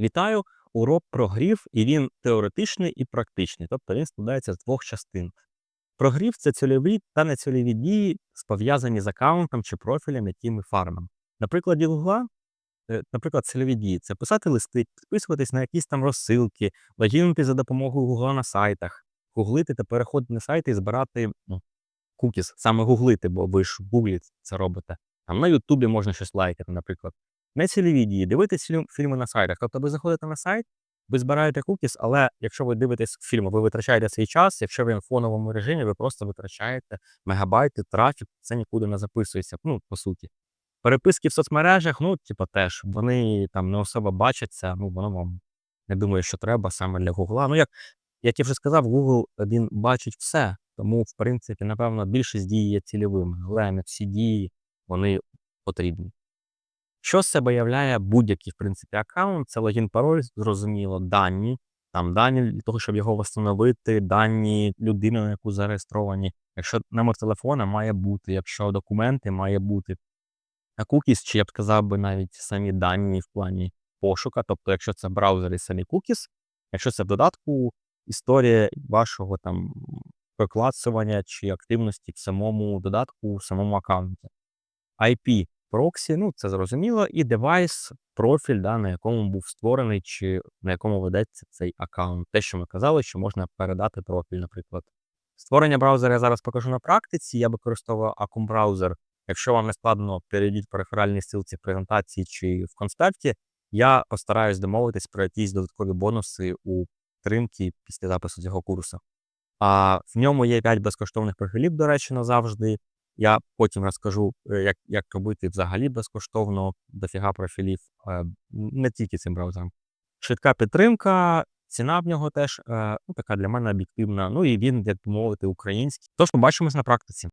Вітаю! Урок прогрів, і він теоретичний і практичний, тобто він складається з двох частин. Прогрів це цільові та нецільові дії, пов'язані з аккаунтом чи профілем, який ми фармимо. На прикладі Гугла, е, наприклад, цільові дії це писати листи, підписуватись на якісь там розсилки, логінити за допомогою Гугла на сайтах, гуглити та переходити на сайти і збирати ну, кукіс, саме гуглити, бо ви ж в Гуглі це робите. Там на Ютубі можна щось лайкати, наприклад. Нецільові дії, дивитись фільми на сайтах. Тобто ви заходите на сайт, ви збираєте кукіс, але якщо ви дивитесь фільми, ви витрачаєте свій час. Якщо ви в фоновому режимі, ви просто витрачаєте мегабайти, трафік, це нікуди не записується. Ну, по суті. Переписки в соцмережах, ну, типу, теж вони там не особо бачаться, ну, воно вам не думаю, що треба саме для Гугла. Ну, як, як я вже сказав, Google він бачить все. Тому, в принципі, напевно, більшість дій є цільовими, але не всі дії вони потрібні. Що себе являє будь-який, в принципі, аккаунт? Це логін, пароль, зрозуміло, дані. Там дані для того, щоб його встановити, дані людини, на яку зареєстровані. Якщо номер телефона має бути, якщо документи має бути. А кукіс, чи я б сказав би навіть самі дані в плані пошука, тобто, якщо це браузер і самі кукіс, якщо це в додатку, історія вашого там проклацування чи активності в самому додатку, в самому аккаунті. IP проксі, ну це зрозуміло, і девайс, профіль, да, на якому був створений, чи на якому ведеться цей аккаунт. Те, що ми казали, що можна передати профіль, наприклад. Створення браузера я зараз покажу на практиці. Я використовую Acum браузер. Якщо вам не складно, перейдіть по реферальній ссылці в презентації чи в конспекті. Я постараюсь домовитись про якісь додаткові бонуси у підтримки після запису цього курсу. А в ньому є 5 безкоштовних профілів, до речі, назавжди. Я потім розкажу, е, як, як робити взагалі безкоштовно дофіга профілів, е, не тільки цим браузером. Швидка підтримка, ціна в нього теж е, ну, така для мене об'єктивна. Ну і він, як мовити, український. Тож побачимось на практиці.